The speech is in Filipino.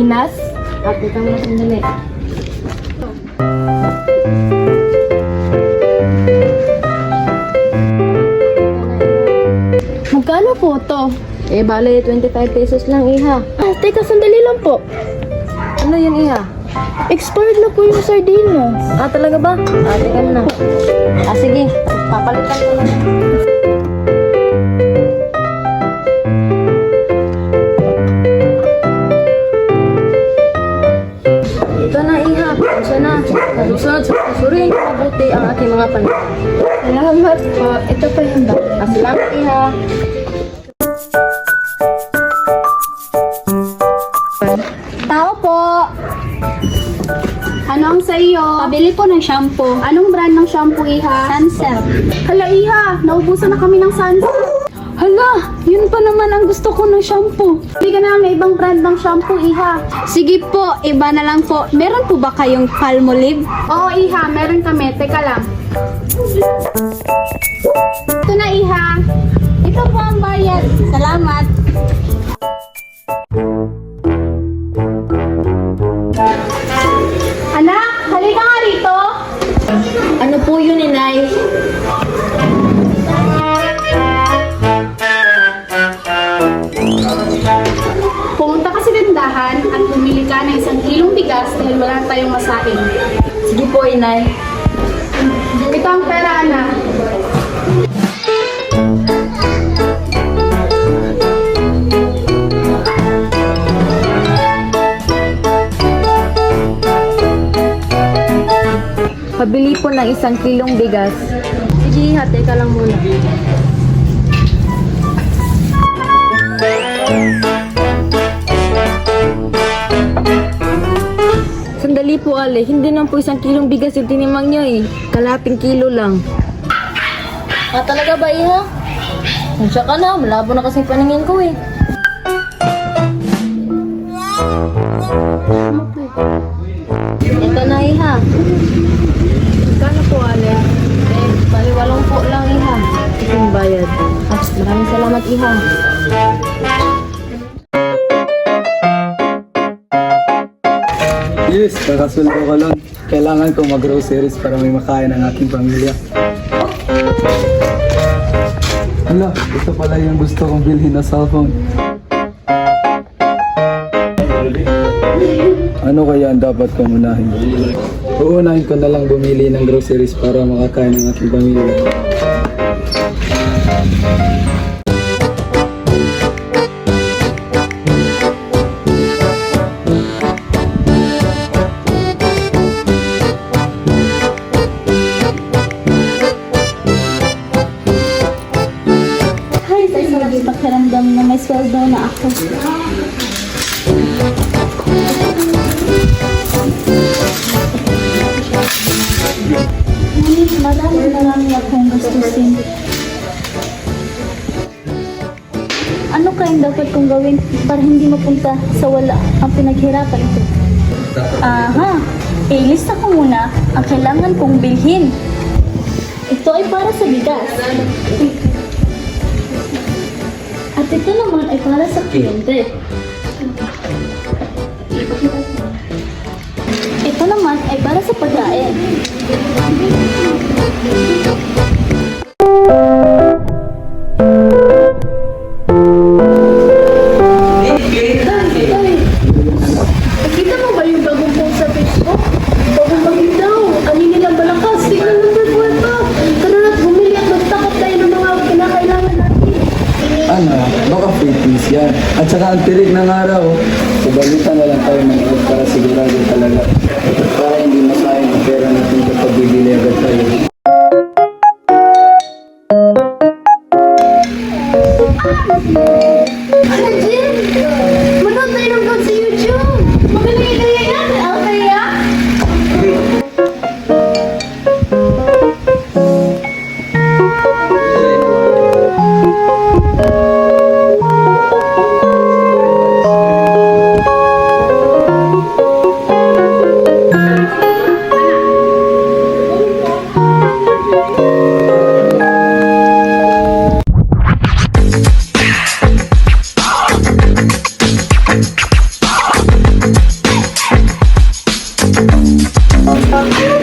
Sardinas? Ate, ka muna sandali. Magkano po to? Eh, bale, 25 pesos lang, iha. Ah, teka, sandali lang po. Ano yun, iha? Expired na po yung sardines. Ah, talaga ba? Ah, teka muna. Ah, sige. Papalitan ko na. Susuriin ko mabuti ang aking mga panahon. Salamat po. Ito pa yung bag. Salamat, iha. Tao po! Ano ang sa iyo? Pabili po ng shampoo. Anong brand ng shampoo, Iha? Sunsilk. Hala, Iha! Naubusan na kami ng Sunsilk. Hala! Yun pa naman ang gusto ko ng shampoo. Hindi ka na ng ibang brand ng shampoo, Iha. Sige po, iba na lang po. Meron po ba kayong Palmolive? Oo, Iha. Meron kami. Teka lang. Ito na, Iha. Ito po ang bayad. Salamat. Anak, ka ng isang kilong bigas dahil wala tayong masain. Sige po, inay. Ito ang pera, anak. Pabili po ng isang kilong bigas. Sige, iha. Teka lang muna. Ale. Hindi naman po isang kilong bigas yung tinimang nyo eh. Kalating kilo lang. Ah, talaga ba, iha? Siya ka na. Malabo na kasing paningin ko eh. Ito na, iha. Magkano po, Ale? Eh, bali walong po lang, iha. Ito bayad. Ah, maraming salamat, iha. Yes, kakasundo ko lang. Kailangan ko mag-groceries para may makain ang aking pamilya. Hala, ito pala yung gusto kong bilhin na cellphone. Ano kaya ang dapat kong unahin? Uunahin ko na lang bumili ng groceries para makakain ang aking pamilya. Yung pakiramdam na may sweldo na ako. Ngunit marami marami akong gustusin. Ano kayang dapat kong gawin para hindi mapunta sa wala ang pinaghirapan ko? Aha, ilista ko muna ang kailangan kong bilhin. Ito ay para sa bigas. At ito naman ay para sa kliyente. Ito naman ay para na ang tirik ng araw, kubalitan na lang tayo manood para sigurado talaga. Para hindi masayang ang pera natin kapag bibili tayo. Ano, Jim? Manood tayo ng vlog sa YouTube! Okay.